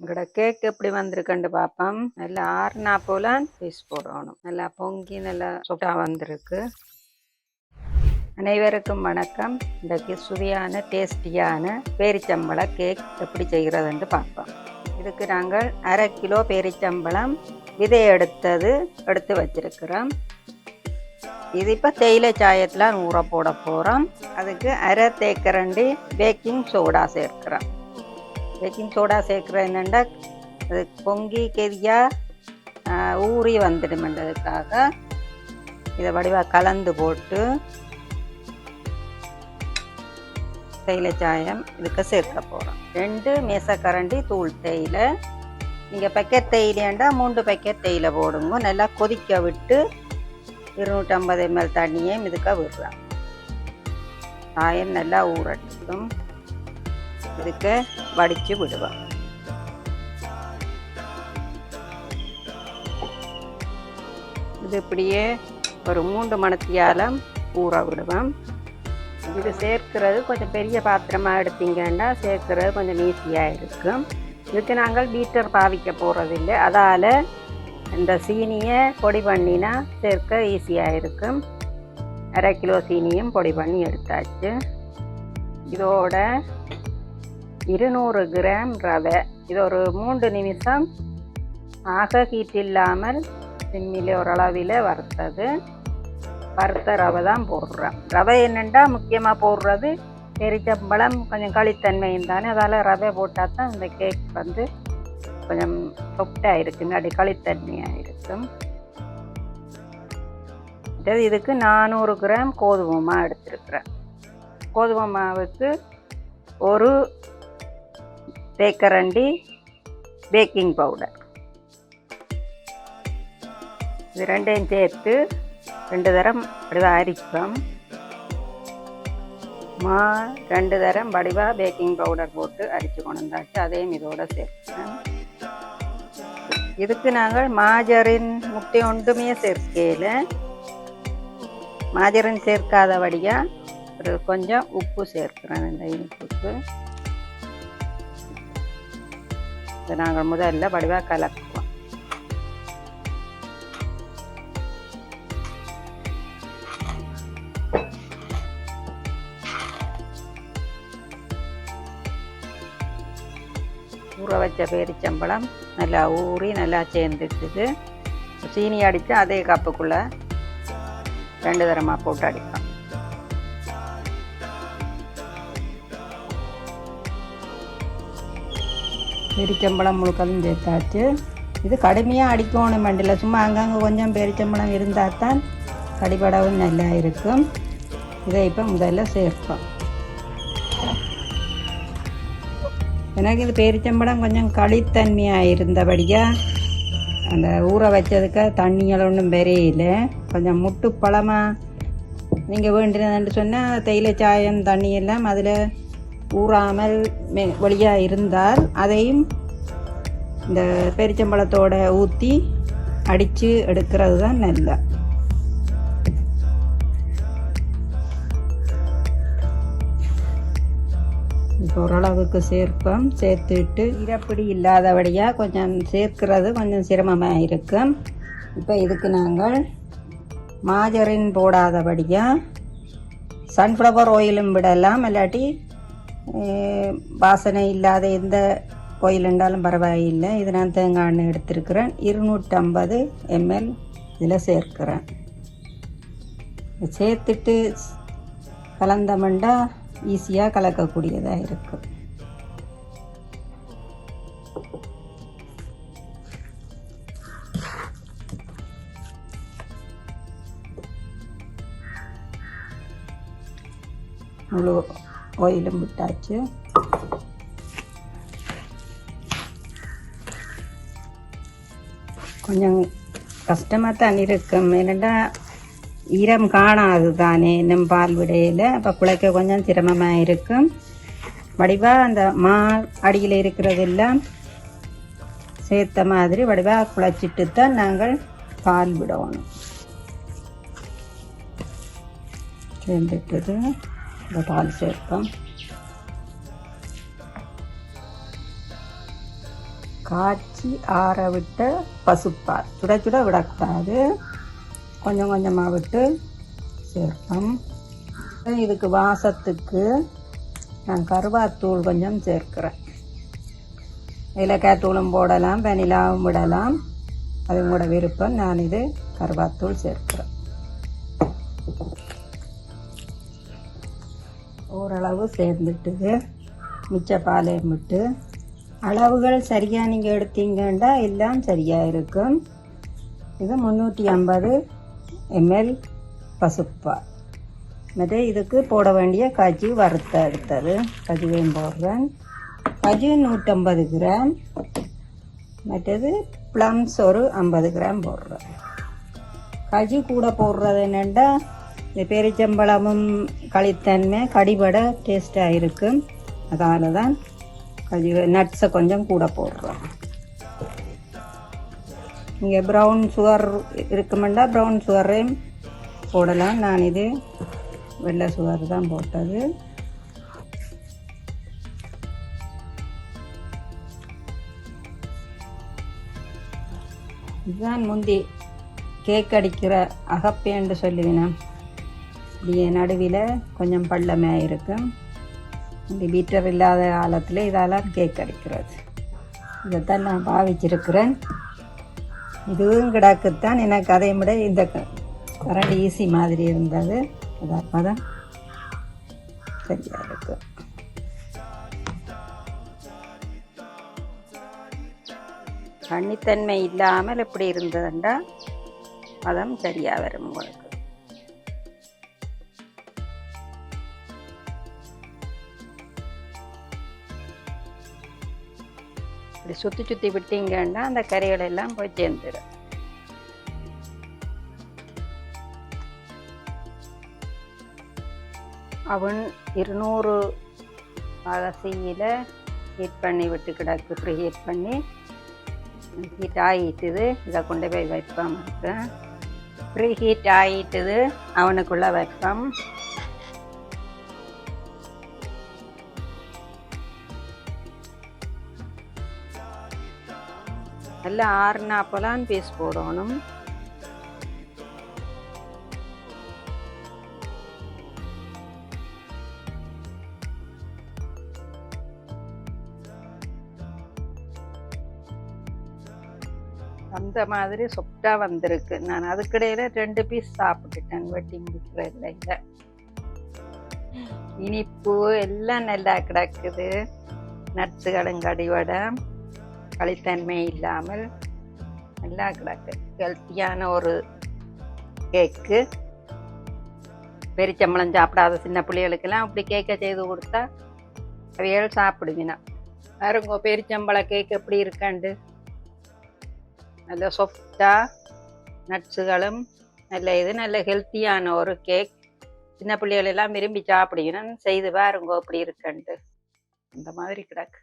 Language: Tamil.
எங்களோட கேக் எப்படி வந்திருக்குன்னு பார்ப்போம் நல்லா ஆறுனா போல பீஸ் போடணும். நல்லா பொங்கி நல்லா சுட்டா வந்திருக்கு. அனைவருக்கும் வணக்கம். இன்றைக்கு சுவையான டேஸ்டியான பேரிச்சம்பள கேக் எப்படி செய்கிறதுன்னு பார்ப்போம் இதுக்கு நாங்கள் அரை கிலோ பேரிச்சம்பளம் விதை எடுத்தது எடுத்து வச்சிருக்கிறோம். இது இப்போ தேயிலை சாயத்தில் ஊற போட போகிறோம் அதுக்கு அரை தேக்கரண்டி பேக்கிங் சோடா சேர்க்கிறோம். பேக்கிங் சோடா சேர்க்குற என்னென்னா அது பொங்கி கெதியாக ஊறி வந்துடுமென்றதுக்காக இதை வடிவாக கலந்து போட்டு தேயிலை சாயம் இதுக்கு சேர்க்க போகிறோம் ரெண்டு மேசக்கரண்டி தூள் தேயிலை. நீங்கள் பேக்கெட் தேயிலையாண்டா மூன்று பேக்கெட் தேயிலை போடுங்க. நல்லா கொதிக்க விட்டு இருநூற்றம்பது எம்எல் தண்ணியையும் இதுக்காக விடுறாங்க சாயம் நல்லா ஊறட்டும். இதுக்கு வடித்து விடுவோம் இது இப்படியே ஒரு மூன்று மணத்தியாலம் ஊற விடுவோம் இது சேர்க்கிறது கொஞ்சம் பெரிய பாத்திரமாக எடுத்தீங்கன்னா சேர்க்கிறது கொஞ்சம் ஈஸியாக இருக்கும் இதுக்கு நாங்கள் பீட்டர் பாவிக்க போகிறதில்லை அதால் இந்த சீனியை பொடி பண்ணினா சேர்க்க ஈஸியாக இருக்கும் அரை கிலோ சீனியும் பொடி பண்ணி எடுத்தாச்சு இதோட இருநூறு கிராம் ரவை. இது ஒரு மூன்று நிமிஷம் ஆக ஹீட் இல்லாமல் சிம்மிலே ஓரளவில் வறுத்தது. வறுத்த ரவை தான் போடுறேன். ரவை என்னென்னா முக்கியமாக போடுறது? பெரிச்சம்பழம் கொஞ்சம் களித்தன்மையும் தானே. அதால் ரவை போட்டால் தான் இந்த கேக் வந்து கொஞ்சம் சொப்டாக இருக்குங்க அப்படி களித்தன்மையாக இருக்கும். இதுக்கு நானூறு கிராம் கோதுமை மாவு எடுத்துருக்குறேன். கோதுமை மாவுக்கு ஒரு தேக்கரண்டி பேக்கிங் பவுடர் இது ரெண்டையும் சேர்த்து ரெண்டு தரம் வடிவாக அரிப்போம் மா ரெண்டு தரம் வடிவாக பேக்கிங் பவுடர் போட்டு அரிச்சு கொண்டு வந்தாச்சு அதையும் இதோட சேர்ப்பேன். இதுக்கு நாங்கள் மாஜரின் முட்டை ஒன்றுமே சேர்க்கையில் மாஜரின் சேர்க்காதபடியாக ஒரு கொஞ்சம் உப்பு சேர்க்கிறேன் இந்த இனிப்புக்கு. இதை நாங்கள் முதல்ல வடிவாக கலக்குவோம் ஊற வச்ச பேரிச்சம்பழம் நல்லா ஊறி நல்லா சேர்ந்துட்டுது சீனி அடித்து அதே கப்புக்குள்ளே ரெண்டு தரமாக போட்டு அடிப்போம். பெரிச்சம்பழம் முழுக்கதும் சேர்த்தாச்சு. இது கடுமையாக அடிக்கணும் மண்டியில். சும்மா அங்கங்கே கொஞ்சம் பெரிச்சம்பழம் இருந்தால் தான் கடிபடவும் நல்லா இருக்கும். இதை இப்போ முதல்ல சேர்ப்போம். எனக்கு இது பேரிச்சம்பழம் கொஞ்சம் களித்தன்மையாக இருந்தபடியாக அந்த ஊற வச்சதுக்கு தண்ணிகள் ஒன்றும் பெரியல. கொஞ்சம் முட்டு பழமாக நீங்கள் வேண்டினதுன்னு சொன்னால் தேயிலை சாயம் தண்ணி எல்லாம் அதில் ஊறாமல் மெ வழியாக இருந்தால் அதையும் இந்த பெரிச்சம்பழத்தோட ஊற்றி அடித்து எடுக்கிறது தான் நல்லா. இப்போ ஓரளவுக்கு சேர்ப்போம். சேர்த்துட்டு இறப்படி இல்லாதபடியாக கொஞ்சம் சேர்க்கிறது கொஞ்சம் சிரமமாக இருக்கும் இப்போ இதுக்கு நாங்கள் மாஜரின் போடாதபடியாக சன்ஃப்ளவர் ஆயிலும் விடலாம். இல்லாட்டி வாசனை இல்லாத எந்த கோயில் இருந்தாலும் பரவாயில்லை இது நான் தேங்காய் எண்ணெய் எடுத்திருக்கிறேன் இருநூற்றம்பது எம்எல் இதில் சேர்க்கிறேன் சேர்த்துட்டு கலந்தமெண்டா ஈஸியாக கலக்கக்கூடியதாக இருக்கும் அவ்வளோ ஆயிலும் விட்டாச்சு கொஞ்சம் கஷ்டமாக தான் இருக்கும் என்னென்னா ஈரம் காணாது தானே இன்னும் பால் விடையில். அப்போ குழைக்க கொஞ்சம் சிரமமாக இருக்கும் வடிவாக அந்த மா அடியில் இருக்கிறதெல்லாம் சேர்த்த மாதிரி வடிவாக குழைச்சிட்டு தான் நாங்கள் பால் விடணும். சேர்ந்துட்டது. இந்த பால் சேர்ப்போம் காய்ச்சி ஆற விட்ட பசுப்பால் சுட சுட விடக்கூடாது கொஞ்சம் கொஞ்சமாக விட்டு சேர்ப்போம் இதுக்கு வாசத்துக்கு நான் கருவாத்தூள் கொஞ்சம் சேர்க்கிறேன் ஏலக்காய் தூளும் போடலாம் வெனிலாவும் விடலாம் அது உங்களோட விருப்பம் நான் இது கருவாத்தூள் சேர்க்கிறேன் ஓரளவு சேர்ந்துட்டுது மிச்ச பாலையும் விட்டு அளவுகள் சரியாக நீங்கள் எடுத்தீங்கன்னா எல்லாம் சரியாக இருக்கும். இது முந்நூற்றி ஐம்பது எம்எல் பசுப்பால் மற்ற இதுக்கு போட வேண்டிய கஜு வறுத்த எடுத்தது. கஜுவையும் போடுறேன். கஜு நூற்றம்பது கிராம். மற்றது ப்ளம்ஸ் ஒரு ஐம்பது கிராம் போடுறேன். கஜு கூட போடுறது என்னென்னா இந்த பெரிச்சம்பழமும் களித்தன்மை கடிபட டேஸ்ட்டாக இருக்கும் அதால் தான் கஜு நட்ஸை கொஞ்சம் கூட போடுறோம். இங்கே ப்ரௌன் சுகர் இருக்குமெண்டா ப்ரௌன் சுகரையும் போடலாம். நான் இது வெள்ளை சுகர் தான் போட்டது. இதுதான் முந்தி கேக் அடிக்கிற அகப்பேன்னு சொல்லுவினேன் இப்படியே நடுவில் கொஞ்சம் பள்ளமாக இருக்கும் இந்த பீட்டர் இல்லாத காலத்தில் இதெல்லாம் கேக் அடிக்கிறது இதைத்தான் நான் பாவிச்சிருக்கிறேன். இதுவும் கிடக்குத்தான். எனக்கு அதை விட இந்த கரண்ட் ஈஸி மாதிரி இருந்தது. அது தான் சரியாக இருக்கும் தண்ணித்தன்மை இல்லாமல் எப்படி இருந்ததுண்டா? பதம் சரியாக இப்படி சுற்றி சுற்றி விட்டீங்கன்னா அந்த கறிகள் எல்லாம் போய் சேர்ந்துடும். அவன் இருநூறு அகசியில் ஹீட் பண்ணி விட்டு கிடக்கு. ப்ரீ ஹீட் பண்ணி ஹீட் ஆகிட்டுது இதை கொண்டு போய் வைப்போம். ப்ரீ ஹீட் ஆகிட்டுது அவனுக்குள்ளே வைப்போம். எல்லாம் அப்போலாம் பீஸ் போடணும். அந்த மாதிரி சொப்டாக வந்திருக்கு. நான் அதுக்கிடையில ரெண்டு பீஸ் சாப்பிட்டுட்டேன். வெட்டி முடிக்கிற இல்லைங்க இனிப்பு எல்லாம் நல்லா கிடக்குது. நட்ஸுகளும் கடிவடை களித்தன்மை இல்லாமல் நல்லா கிடக்கு ஹெல்த்தியான ஒரு கேக்கு பெரிச்சம்பளம் சாப்பிடாத சின்ன பிள்ளைகளுக்கெல்லாம் அப்படி கேக்கை செய்து கொடுத்தா அவைகள் சாப்பிடுவினா பாருங்க பெரிச்சம்பள கேக் எப்படி இருக்காண்டு நல்ல சொஃப்டாக நட்ஸுகளும் நல்ல இது நல்ல ஹெல்த்தியான ஒரு கேக் சின்ன பிள்ளைகளெல்லாம் விரும்பி சாப்பிடுவினா செய்து பாருங்க அப்படி இருக்கண்டு இந்த மாதிரி கிடக்கு